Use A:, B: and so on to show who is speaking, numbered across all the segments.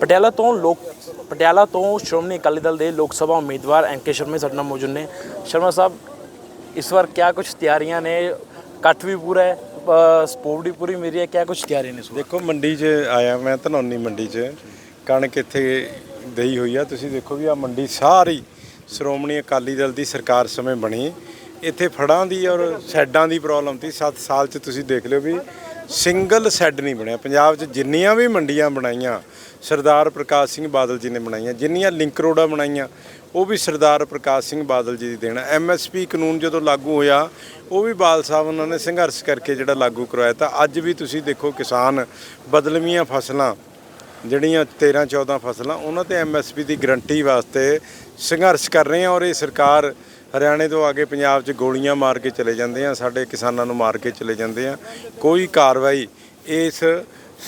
A: ਪਟਿਆਲਾ ਤੋਂ ਲੋਕ ਪਟਿਆਲਾ ਤੋਂ ਸ਼੍ਰੋਮਣੀ ਅਕਾਲੀ ਦਲ ਦੇ ਲੋਕ ਸਭਾ ਉਮੀਦਵਾਰ ਐਨਕੇ ਸ਼ਰਮਾ ਸਾਡੇ ਨਾਲ ਮੌਜੂਦ ਨੇ। ਸ਼ਰਮਾ ਸਾਹਿਬ ਇਸ ਵਾਰ ਕਿਆ ਕੁਝ ਤਿਆਰੀਆਂ ਨੇ? ਇਕੱਠ ਵੀ ਪੂਰਾ ਹੈ ਸਪੋਰਟ ਵੀ ਪੂਰੀ ਮੇਰੀ ਹੈ ਕਿਆ ਕੁਝ ਤਿਆਰੀਆਂ ਨੇ
B: ਦੇਖੋ ਮੰਡੀ 'ਚ ਆਇਆ ਮੈਂ ਧਨੌਨੀ ਮੰਡੀ 'ਚ। ਕਣਕ ਇੱਥੇ ਦਈ ਹੋਈ ਆ। ਤੁਸੀਂ ਦੇਖੋ ਵੀ ਆ ਮੰਡੀ ਸਾਰੀ ਸ਼੍ਰੋਮਣੀ ਅਕਾਲੀ ਦਲ ਦੀ ਸਰਕਾਰ ਸਮੇਂ ਬਣੀ। ਇੱਥੇ ਫੜਾਂ ਦੀ ਔਰ ਸ਼ੈੱਡਾਂ ਦੀ ਪ੍ਰੋਬਲਮ ਸੀ। 7 ਸਾਲ 'ਚ ਤੁਸੀਂ ਦੇਖ ਲਿਓ ਵੀ ਸਿੰਗਲ ਸ਼ੈੱਡ ਨਹੀਂ ਬਣਿਆ। ਪੰਜਾਬ 'ਚ ਜਿੰਨੀਆਂ ਵੀ ਮੰਡੀਆਂ ਬਣਾਈਆਂ, ਸਰਦਾਰ ਪ੍ਰਕਾਸ਼ ਸਿੰਘ ਬਾਦਲ ਜੀ ਨੇ ਬਣਾਈਆਂ, ਜਿੰਨੀਆਂ ਲਿੰਕ ਰੋਡਾਂ ਬਣਾਈਆਂ, ਉਹ ਵੀ ਸਰਦਾਰ ਪ੍ਰਕਾਸ਼ ਸਿੰਘ ਬਾਦਲ ਜੀ ਦੀ ਦੇਣ ਐਮਐਸਪੀ ਕਾਨੂੰਨ ਜਦੋਂ ਲਾਗੂ ਹੋਇਆ, ਉਹ ਵੀ ਬਾਲ ਸਾਹਿਬ ਉਹਨਾਂ ਨੇ ਸੰਘਰਸ਼ ਕਰਕੇ ਜਿਹੜਾ ਲਾਗੂ ਕਰਵਾਇਆ ਤਾਂ ਅੱਜ ਵੀ ਤੁਸੀਂ ਦੇਖੋ ਕਿਸਾਨ ਬਦਲਵੀਆਂ ਫਸਲਾਂ, ਜਿਹੜੀਆਂ 13 14 ਫਸਲਾਂ, ਉਹਨਾਂ ਤੇ ਐਮਐਸਪੀ ਦੀ ਗਰੰਟੀ ਵਾਸਤੇ ਸੰਘਰਸ਼ ਕਰ ਰਹੇ ਆ ਔਰ ਇਹ ਸਰਕਾਰ ਹਰਿਆਣੇ ਤੋਂ ਆ ਕੇ ਪੰਜਾਬ 'ਚ ਗੋਲੀਆਂ ਮਾਰ ਕੇ ਚਲੇ ਜਾਂਦੇ ਆ, ਸਾਡੇ ਕਿਸਾਨਾਂ ਨੂੰ ਮਾਰ ਕੇ ਚਲੇ ਜਾਂਦੇ ਆ। ਕੋਈ ਕਾਰਵਾਈ ਇਸ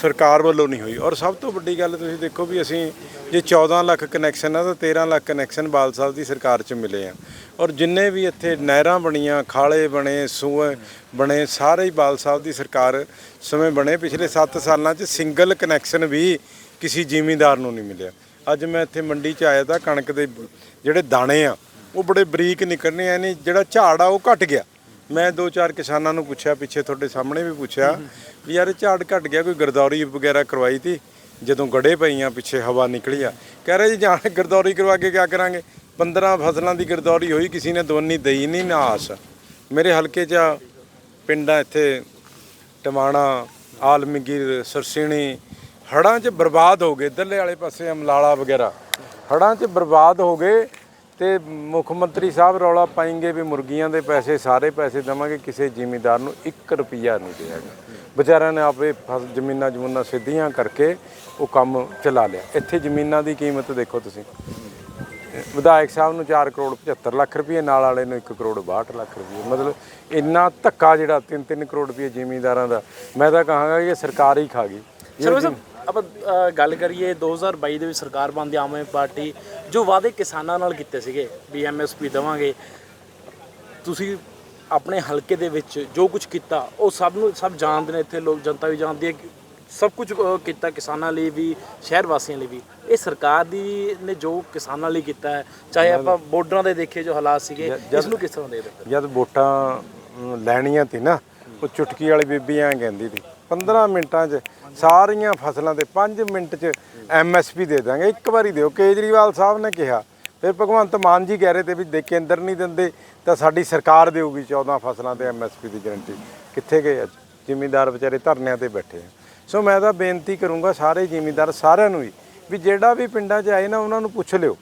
B: ਸਰਕਾਰ ਵੱਲੋਂ ਨਹੀਂ ਹੋਈ। ਔਰ ਸਭ ਤੋਂ ਵੱਡੀ ਗੱਲ ਤੁਸੀਂ ਦੇਖੋ ਵੀ ਅਸੀਂ ਜੇ 14 ਲੱਖ ਕਨੈਕਸ਼ਨ ਆ, ਤਾਂ 13 ਲੱਖ ਕਨੈਕਸ਼ਨ ਬਾਲ ਸਾਹਿਬ ਦੀ ਸਰਕਾਰ 'ਚ ਮਿਲੇ ਆ। ਔਰ ਜਿੰਨੇ ਵੀ ਇੱਥੇ ਨਹਿਰਾਂ ਬਣੀਆਂ, ਖਾਲੇ ਬਣੇ, ਸੂਏ ਬਣੇ, ਸਾਰੇ ਹੀ ਬਾਲ ਸਾਹਿਬ ਦੀ ਸਰਕਾਰ ਸਮੇਂ ਬਣੇ। ਪਿਛਲੇ 7 ਸਾਲਾਂ 'ਚ ਸਿੰਗਲ ਕਨੈਕਸ਼ਨ ਵੀ ਕਿਸੇ ਜ਼ਿਮੀਂਦਾਰ ਨੂੰ ਨਹੀਂ ਮਿਲਿਆ। ਅੱਜ ਮੈਂ ਇੱਥੇ ਮੰਡੀ 'ਚ ਆਇਆ ਤਾਂ ਕਣਕ ਦੇ ਜਿਹੜੇ ਦਾਣੇ ਆ ਉਹ ਬੜੇ ਬਰੀਕ ਨਿਕਲਣੇ ਆ ਨਹੀਂ ਜਿਹੜਾ ਝਾੜ ਆ ਉਹ ਘਟ ਗਿਆ। ਮੈਂ ਦੋ ਚਾਰ ਕਿਸਾਨਾਂ ਨੂੰ ਪੁੱਛਿਆ, ਪਿੱਛੇ ਤੁਹਾਡੇ ਸਾਹਮਣੇ ਵੀ ਪੁੱਛਿਆ ਵੀ ਯਾਰ ਝਾੜ ਘਟ ਗਿਆ, ਕੋਈ ਗਰਦੌਰੀ ਵਗੈਰਾ ਕਰਵਾਈ ਤੀ? ਜਦੋਂ ਗੜੇ ਪਈਆਂ, ਪਿੱਛੇ ਹਵਾ ਨਿਕਲੀ ਆ। ਕਹਿ ਰਹੇ ਜੀ ਜਾਣ ਗਰਦੌਰੀ ਕਰਵਾ ਕੇ ਕੀ ਕਰਾਂਗੇ? 15 ਫਸਲਾਂ ਦੀ ਗਰਦੌਰੀ ਹੋਈ, ਕਿਸੇ ਨੇ ਦੋਨੀ ਦਈ, ਨਹੀਂ ਨਾ ਆਸ। ਮੇਰੇ ਹਲਕੇ 'ਚ ਆ ਪਿੰਡਾਂ ਇੱਥੇ, ਟਮਾਣਾ, ਆਲਮਗੀਰ, ਸਰਸੀਣੀ ਹੜਾਂ 'ਚ ਬਰਬਾਦ ਹੋ ਗਏ। ਦੱਲੇ ਵਾਲੇ ਪਾਸੇ ਅਮਲਾਲਾ ਵਗੈਰਾ। ਹੜਾਂ 'ਚ ਬਰਬਾਦ ਹੋ ਗਏ। ਤੇ ਮੁੱਖ ਮੰਤਰੀ ਸਾਹਿਬ ਰੌਲਾ ਪਾਏਂਗੇ ਵੀ ਮੁਰਗੀਆਂ ਦੇ ਪੈਸੇ, ਸਾਰੇ ਪੈਸੇ ਦੇਵਾਂਗੇ, ਕਿਸੇ ਜ਼ਿਮੀਂਦਾਰ ਨੂੰ 1 ਰੁਪਿਆ ਨਹੀਂ ਦੇਗਾ ਵਿਚਾਰਿਆਂ ਨੇ ਆਪੇ ਫਸ, ਜ਼ਮੀਨਾਂ ਜਮੂਨਾਂ ਸਿੱਧੀਆਂ ਕਰਕੇ ਉਹ ਕੰਮ ਚਲਾ ਲਿਆ। ਇੱਥੇ ਜ਼ਮੀਨਾਂ ਦੀ ਕੀਮਤ ਦੇਖੋ ਤੁਸੀਂ। ਵਿਧਾਇਕ ਸਾਹਿਬ ਨੂੰ 4 ਕਰੋੜ 75 ਲੱਖ ਰੁਪਏ ਨਾਲ ਵਾਲੇ ਨੂੰ 1 ਕਰੋੜ 62 ਲੱਖ ਰੁਪਏ ਮਤਲਬ ਇੰਨਾ ਧੱਕਾ ਜਿਹੜਾ 3-3 ਕਰੋੜ ਰੁਪਏ ਜ਼ਿਮੀਂਦਾਰਾਂ ਦਾ। ਮੈਂ ਤਾਂ ਕਹਾਂਗਾ ਕਿ ਸਰਕਾਰ ਹੀ ਖਾ ਗਈ।
A: ਆਪਾਂ ਅ, ਗੱਲ ਕਰੀਏ 2022 ਦੇ ਵਿੱਚ ਸਰਕਾਰ ਬਣਦੀ ਆਮ ਆਦਮੀ ਪਾਰਟੀ ਜੋ ਵਾਅਦੇ ਕਿਸਾਨਾਂ ਨਾਲ ਕੀਤੇ ਸੀਗੇ ਵੀ ਐਮਐਸਪੀ ਦੇਵਾਂਗੇ। ਤੁਸੀਂ ਆਪਣੇ ਹਲਕੇ ਦੇ ਵਿੱਚ ਜੋ ਕੁਝ ਕੀਤਾ ਉਹ ਸਭ ਨੂੰ ਸਭ ਜਾਣਦੇ ਨੇ ਇੱਥੇ ਲੋਕ ਜਨਤਾ ਵੀ ਜਾਣਦੀ ਹੈ ਕਿ ਸਭ ਕੁਝ ਅ, ਕੀਤਾ ਕਿਸਾਨਾਂ ਲਈ ਵੀ ਸ਼ਹਿਰ ਵਾਸੀਆਂ ਲਈ ਵੀ। ਇਹ ਸਰਕਾਰ ਦੀ ਨੇ ਜੋ ਕਿਸਾਨਾਂ ਲਈ ਕੀਤਾ ਹੈ ਚਾਹੇ ਆਪਾਂ ਬਾਰਡਰਾਂ ਦੇ ਦੇਖੇ ਜੋ ਹਾਲਾਤ ਸੀਗੇ ਇਸ ਨੂੰ ਕਿਸ ਤਰ੍ਹਾਂ ਦੇਖਦੇ ਹੋ
B: ਜਦ ਵੋਟਾਂ ਅਮ, ਲੈਣੀਆਂ ਤੀ ਨਾ ਉਹ ਚੁਟਕੀ ਵਾਲੀ ਬੀਬੀ ਐਂ ਕਹਿੰਦੀ ਸੀ 15 ਮਿੰਟਾਂ 'ਚ ਸਾਰੀਆਂ ਫਸਲਾਂ ਦੇ 5 ਮਿੰਟ 'ਚ ਐਮਐਸਪੀ ਦੇ ਦਾਂਗੇ ਇੱਕ ਵਾਰੀ ਦਿਓ, ਕੇਜਰੀਵਾਲ ਸਾਹਿਬ ਨੇ ਕਿਹਾ, ਫਿਰ ਭਗਵੰਤ ਮਾਨ ਜੀ ਕਹਿ ਰਹੇ ਤੇ ਵੀ ਦੇ ਕੇਂਦਰ ਨਹੀਂ ਦਿੰਦੇ, ਤਾਂ ਸਾਡੀ ਸਰਕਾਰ ਦੇਊਗੀ 14 ਫਸਲਾਂ ਤੇ ਐਮਐਸਪੀ ਦੀ ਗਾਰੰਟੀ ਕਿੱਥੇ ਗਏ ਅੱਜ? ਜ਼ਿਮੀਂਦਾਰ ਵਿਚਾਰੇ ਧਰਨਿਆਂ ਤੇ ਬੈਠੇ ਆ। ਸੋ ਮੈਂ ਤਾਂ ਬੇਨਤੀ ਕਰੂੰਗਾ ਸਾਰੇ ਜ਼ਿਮੀਂਦਾਰ ਸਾਰਿਆਂ ਨੂੰ ਹੀ ਵੀ ਜਿਹੜਾ ਵੀ ਪਿੰਡਾਂ 'ਚ ਆਏ ਨਾ, ਉਹਨਾਂ ਨੂੰ ਪੁੱਛ ਲਿਓ,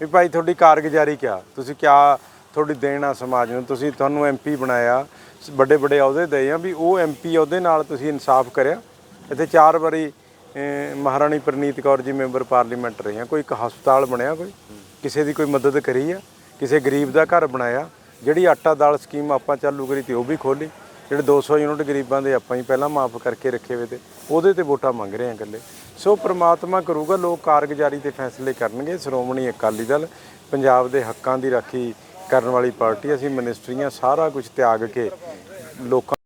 B: ਵੀ ਭਾਈ ਤੁਹਾਡੀ ਕਾਰਗੁਜ਼ਾਰੀ ਕਿਆ? ਤੁਸੀਂ ਕਿਆ ਤੁਹਾਡੀ ਦੇਣ ਆ ਸਮਾਜ ਨੂੰ। ਤੁਸੀਂ ਤੁਹਾਨੂੰ ਐਮਪੀ ਬਣਾਇਆ। ਵੱਡੇ ਵੱਡੇ ਅਹੁਦੇ ਦਏ ਆ ਵੀ ਉਹ ਐਮਪੀ ਅਹੁਦੇ ਨਾਲ ਤੁਸੀਂ ਇਨਸਾਫ ਕਰਿਆ। ਇੱਥੇ ਚਾਰ ਵਾਰੀ ਮਹਾਰਾਣੀ ਪ੍ਰਨੀਤ ਕੌਰ ਜੀ ਮੈਂਬਰ ਪਾਰਲੀਮੈਂਟ ਰਹੇ ਰਹੀਆਂ ਕੋਈ ਇੱਕ ਹਸਪਤਾਲ ਬਣਿਆ ਕੋਈ? ਕਿਸੇ ਦੀ ਕੋਈ ਮਦਦ ਕਰੀ ਆ? ਕਿਸੇ ਗਰੀਬ ਦਾ ਘਰ ਬਣਾਇਆ? ਜਿਹੜੀ ਆਟਾ ਦਾਲ ਸਕੀਮ ਆਪਾਂ ਚਾਲੂ ਕਰੀ ਤੇ, ਉਹ ਵੀ ਖੋਲੀ ਜਿਹੜੇ 200 ਯੂਨਿਟ ਗਰੀਬਾਂ ਦੇ ਆਪਾਂ ਹੀ ਪਹਿਲਾਂ ਮਾਫ ਕਰਕੇ ਰੱਖੇ ਹੋਏ ਤੇ, ਉਹਦੇ ਤੇ ਵੋਟਾਂ ਮੰਗ ਰਹੇ ਆ ਇਕੱਲੇ। ਸੋ ਪ੍ਰਮਾਤਮਾ ਕਰੂਗਾ, ਲੋਕ ਕਾਰਗੁਜ਼ਾਰੀ ਤੇ ਫੈਸਲੇ ਕਰਨਗੇ। ਸ਼੍ਰੋਮਣੀ ਅਕਾਲੀ ਦਲ ਪੰਜਾਬ ਦੇ ਹੱਕਾਂ ਦੀ ਰਾਖੀ ਕਰਨ ਵਾਲੀ ਪਾਰਟੀ ਅਸੀਂ ਮਿਨਿਸਟਰੀਆਂ ਸਾਰਾ ਕੁਝ ਤਿਆਗ ਕੇ ਲੋਕਾਂ